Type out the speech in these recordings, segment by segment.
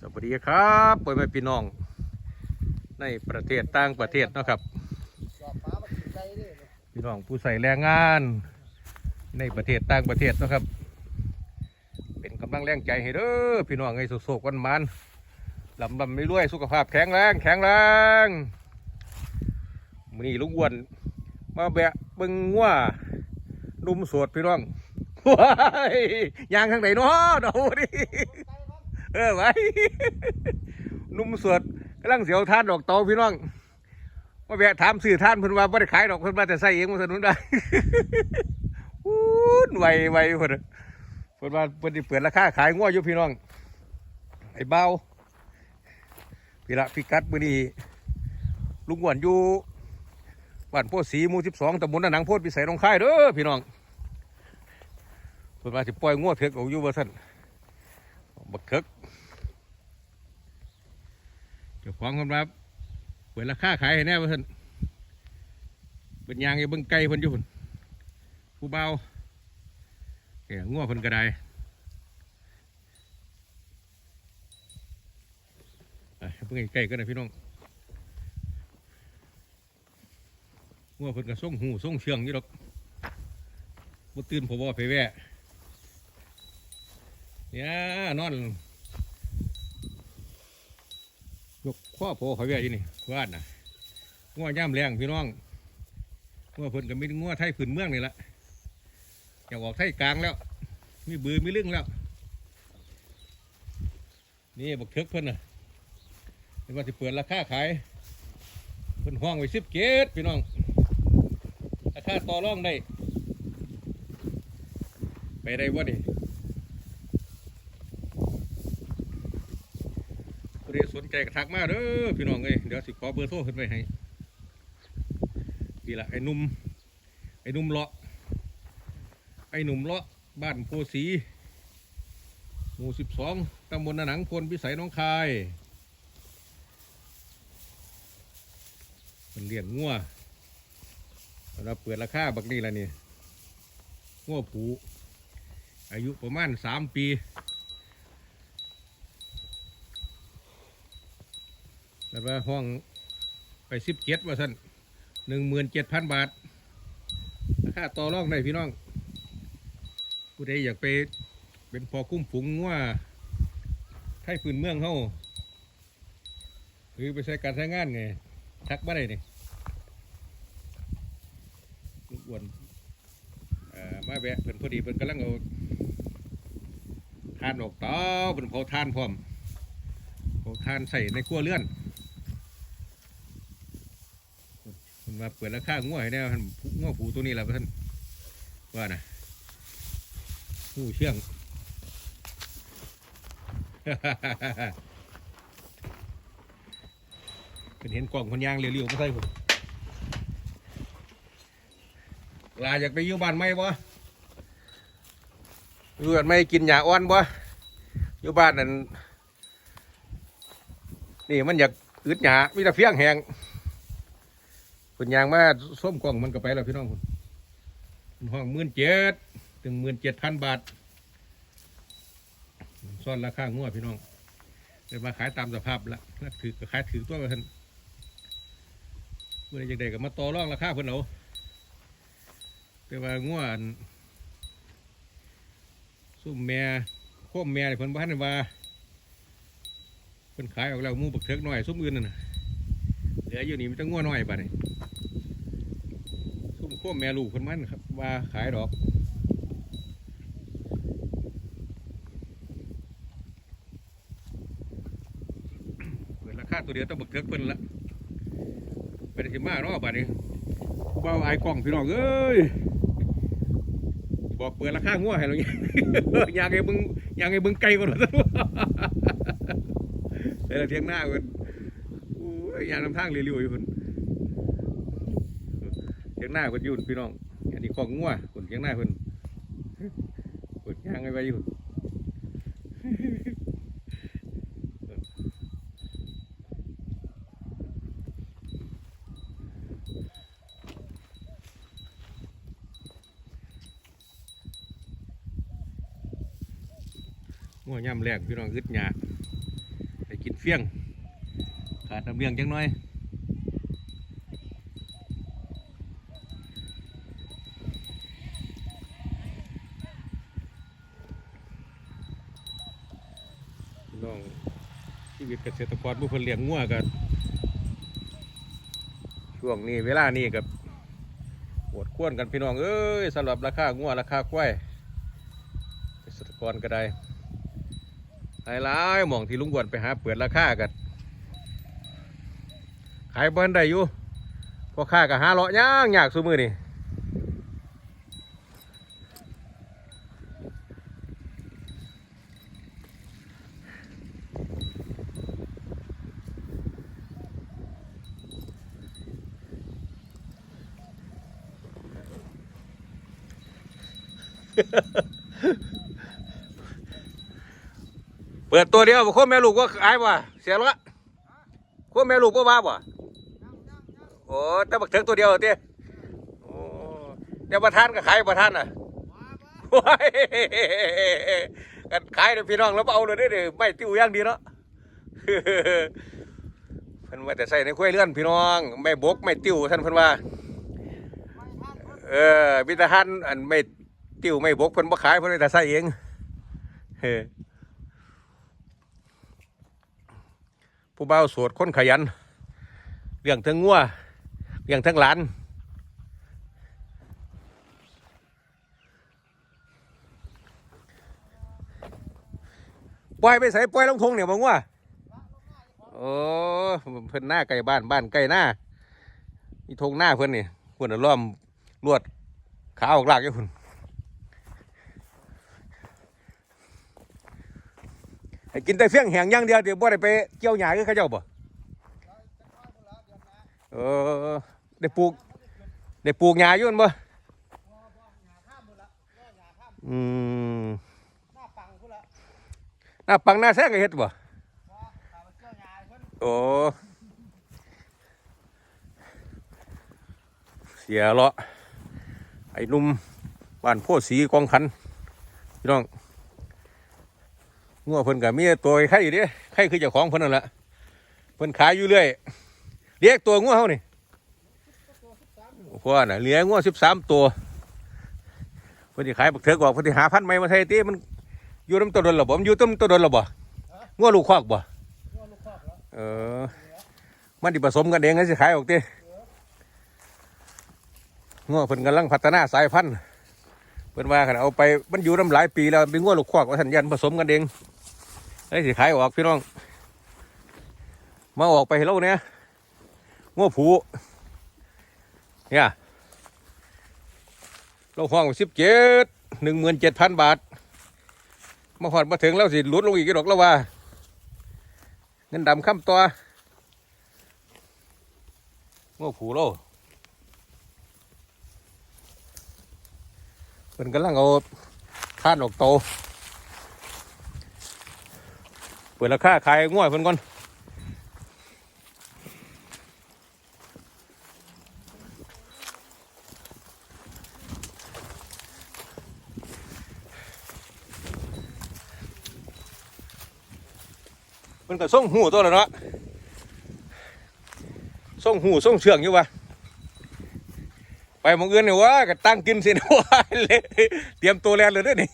สวัสดีครับพ่อแม่พี่น้อง ในประเทศต่างประเทศเนาะครับ พี่น้องผู้ใส่แรงงาน ในประเทศต่างประเทศเนาะครับ เป็นกำลังแรงใจให้เด้อพี่น้องไอ้โศกๆวันมันลำลำไม่รวยๆสุขภาพแข็งแรงแข็งแรงมือนี้ลุงอ้วน มาแบะบิ่งงัวนุ่มโสดพี่น้องว้ายยางทางไหนเนาะเดาดิ เออไว้นุ่มสวดกำลังเสียวท่านดอกเตาพี่น้องมาแวะถามสื่อท่านเพิ่นว่าไม่ได้ขายดอกเพิ่นมาแต่ใส่เองมาสนุนได้อู้นไวไวเพิ่นเพิ่นว่าเพิ่นสิเปิดราคาขายง้ออยู่พี่น้องไอ้เบาพี่ละพี่กัดมื้อนี้ลุงหวนอยู่บ้านโพธิ์ศรีหมู่12ตำบลนหนังโพธิ์พิสัยหนองคายเด้อพี่น้องเพิ่นว่าสิปล่อยง้อเถกออกอยู่ว่าซั่นบักเถิก จ้าของคนรับเปิดราคาขายให้แน่ว่าท่านเป็นยางอยู่เบิ่งไก่เพิ่นอยู่พุ่นผู้เบาแกงัวเพิ่นก็ได้อะเบิ่งไก่ๆก็ได้พี่น้องงัวเพิ่นก็ส่งหูส่งเชืองอยู่ดอกบ่ตื่นผมบ่าไปแวะเนี่ยนอน ยกข้อโผล่เขาเวียอยู่นี่วาดนะง้อย่ำแรงพี่น้องง้อเพิ่นกับมีง้อไทยผืนเมืองนี่ละอยากออกไทยกลางแล้ว มีบือมีลึงแล้ว นี่บักเทิกเพิ่นน่ะเดี๋ยวว่าจะเปิดราคาขาย เพิ่นห้องไว้สิบเกตพี่น้อง ราคาต่อรองได้ ไปได้บ่นี่ ผู้ใดสนใจก็ทักมาเด้อพี่น้องเอ้ยเดี๋ยวสิขอเบอร์โทรขึ้นไปให้นี่ละไอ้หนุ่มไอ้หนุ่มเลาะไอ้หนุ่มเลาะบ้านโพสีหมู่สิบสองตำบลนาหนังพลพิสัยน้องคายมันเลี้ยงงัวเราเปิดราคาบักนี่ละนี่งัวผูอายุประมาณสามปี แล้วว่าห้องไปสิบเจ็ดว่าสั่นหนึ่งหมื่นเจ็ดพันบาทราคาต่อรองได้พี่น้องผู้ใดอยากไปเป็นพอคุ้มฝูงว่าไทยพื้นเมืองเขาหรือไปใช้การใช้งานไงทักมาได้นี่ลูกอ้วนเอ่อมาแวะเป็นพอดีเป็นกำลังเอาทานออกเตาเป็นเผาทานพร้อมเผาทานใส่ในครัวเรือน มันมาเปิดราคาง่วให้แน่ท่านง่วผูตัวนี้แหละท่านว่านะหูเชื่องเป็นเห็นกล่องคนยางเรียวๆไม่ใช่ผมลาอยากไปอยู่บ้านไหมบ่อยู่บ้านไม่กินหญ้าอ่อนบ่อยู่บ้านนั่นนี่มันอยากอึดหญ้ามีแต่เฟี้ยงแหง เป็นยางมาส้มกล่องมันก็ไปแล้วพี่น้องคุณห้องหมื่นเจ็ดถึงหมื่นเจ็ดพันบาทซ่อนราคางัวพี่น้องเดี๋ยวมาขายตามสภาพละแล้วถือก็ขายถือตัวกันท่นเมื่อใดจะได้ก็มาต่อรองราคาเพิ่นเอาแต่ว่างัวนซุ่มแม่โค้มแม่เพิ่นบ้านว่าเพิ่นขายออกแล้วมูบักเถิกหน่อยซุ่มอื่นน่ะเหลืออยู่นี่มันจะงัวน้อยบาดนี่ ซุ่มโค้มแม่ลูกคนมันครับ ว่าขายดอกเปิดราคาตัวเดียวต้องบักเทิกเพิ่นละเป็นสิมาเนาะบัดนี้ผู้เบาไอ้กล้องพี่น้องเอ้ยบอกเปิดราคางัวให้เราเนี่ยอยากให้มึงอยากให้มึงไกลกว่าเราซะด้วยแต่ละเทียงหน้าเพิ่นโอ้ยยางน้ำทางเร็วๆอยู่เพิ่น เทียงหน้าเพิ่นยุ่นพี่น้อง อันนี้ของงัวคนเทียงหน้าเพิ่นคนย่างไว้ไว้อยู่งัวย่ำแรกพี่น้องอึดหยาไปกินเฟี้ยง ขาดน้ำเลี้ยงจังน้อยพี่น้องชีวิต เกษตรกรผู้คนเลี้ยงงัวกันช่วงนี้เวลานี้กับปวดควนกันพี่น้องเอ้ยสำหรับราคางัวราคาควยเกษตรกรก็ได้หลายๆหมองที่ลุงวนไปหาเปิดราคากันขายบ้านได้อยู่พอค่ากับหาเลาะย่างยากสุมือนี่ เปิดตัวเดียวบ่คนแม่ลูกก็ขายว่ะเสียละคนแม่ลูกก็มาบ่โอ้แต่บักเถิงตัวเดียวเต้โอ้เดี๋ยวประธานก็ขายประธานน่ะว้ยกันขายเดี๋ยวพี่น้องแล้วเอาเลยเด้อเด้อไม่ติวย่างดีเนาะเพิ่นว่าแต่ใส่ในกล้วยเลื่อนพี่น้อง ไม่บกไม่ติ้วท่านเพิ่นว่า เออพิธภัณฑ์อันไม่ ติ้วไม่บกเพิ่นบ่ขายเพิ่นแต่ใส่เองเฮ้ผู้เบาวดคนขยันเลี้ยงทั้งงัวเลี้ยงทั้งหลานปล่อยไปใส่ปล่อยลงทงเนี่ยมังว่าโอ้เพิ่นหน้าไก่บ้านบ้านไก่หน้ามีทงหน้าเพิ่นนี่เพิ่นนะล้อมลวดขาออกลากอยู่พุ่น ให้กินแต่เฟี้ยงแหงอย่างเดียวเดี๋ยวบ่ได้ไปเกี่ยวหญ้าคือเขาเจ้าบ่เออได้ปลูกได้ปลูกหญ้าอยู่นบ่อืมหน้าปังพุ่นละหน้าปังหน้าแซงก็เฮ็ดบ่ว่าถ้ามันเจ้ายาเพิ่นโอ้เสียเลาะไอ้นุ่มบ้านโพธิ์สีกองขันพี่น้อง งัวเพิ่นก็มีตัวไข่เด้ไข่คือเจ้าของเพิ่นนั่นแหละเพิ่นขายอยู่เรื่อยเรียกตัวงัวเฮานี่พ่อน่ะเลี้ยงงัวสิบสามตัวเพิ่นสิขายบักเถิกบอกเพิ่นสิหาพันธุ์ใหม่มาใส่ติมันอยู่น้ำต้นดนหรอบ่มันอยู่ต้นต้นดนหรอบ่งัวลูกคอกบ่ว่าลูกคอกแล้วเออ มันดิผสมกันเองก็สิขายออกติง้อเพิ่นกำลังพัฒนาสายพันธุ์เพิ่นว่าคันเอาไปมันอยู่น้ำหลายปีแล้วเป็นง้อลูกควักว่าท่านยันผสมกันเอง ไอ้สิขายออกพี่น้อง มาออกไปให้เราเนี่ยง้อผูเนี่ยเราห้องสิบเจ็ดหนึ่งหมื่นเจ็ดพันบาท มาหอดมาถึงแล้วสิลุดลงอีกดอกแล้วว่า เงินดำข้ามตัวโง่ผูโลเป็นกำลังเอาท่านออกโต เปิดราคาขายง่วยเพิ่นก่อนมันก็ส่งหูตัวแล้วเนาะส่งหูส่งเชืองอยู่วะไปมองอื่นเนี่ยวะก็ตั้งกินสินะวะเลยเตรียมตัวแลนเลยด้วยนี่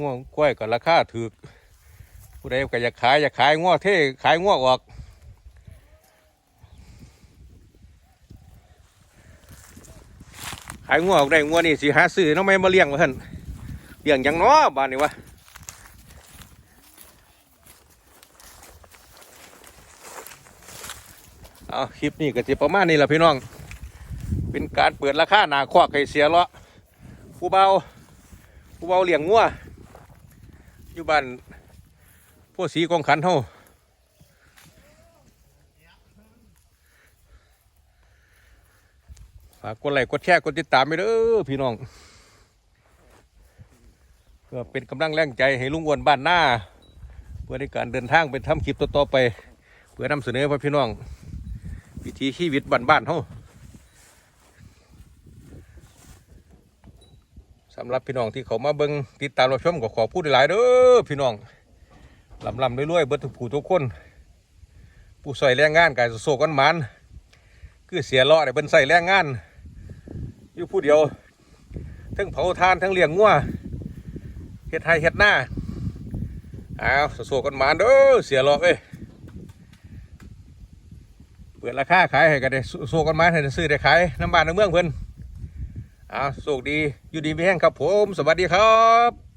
ง่วงกล้วยก็ราคาถูกผู้ใดก็อยากขายอยากขายง่วเท่ขายง่วออกขายง่วออกได้ง่วนี่สิหาซื้อน้องไม่มาเลี้ยงวะท่านเลี้ยงยังน้อบ้านนี่วะเอาคลิปนี้ก็จะประมาณนี้แหละพี่น้อง เป็นการเปิดราคาหนาควักให้เสียละผู้เบาผู้เบาเลี้ยงงัว อยู่บ้านพวกสีกองขันเฮาฝากกดไลค์กดแชร์กดติดตามไปเด้อพี่น้องเพื่อเป็นกำลังแรงใจให้ลุงอ้วนบ้านหน้าเพื่อในการเดินทางไปทำคลิปต่อๆไป เพื่อนำเสนอพ่อพี่น้องวิถีชีวิตบ้านๆเฮา สำหรับพี่น้องที่เขามาเบิงติดตามรับชมก็ขอพูดหลายๆเด้อพี่น้องลำลำๆรวยๆเบิดทุกผู้ทุกคน ผู้ใส่แรงงานกายโศกันมันคือเสียเลาะได้เบิ่นใส่แรงงาน อยู่ผู้เดียว ทั้งเผาทานทั้งเลี้ยงงัวเฮ็ดไห้เฮ็ดหน้าอ้าวโศกันมันเด้อเสียเลาะเอ้ยเปิดราคาขายให้กันได้โซกันมาให้ซื้อได้ขายน้ำบานน้ำเมืองเพิ่น อ่าวโชคดี อยู่ดีมีแห้งครับผม สวัสดีครับ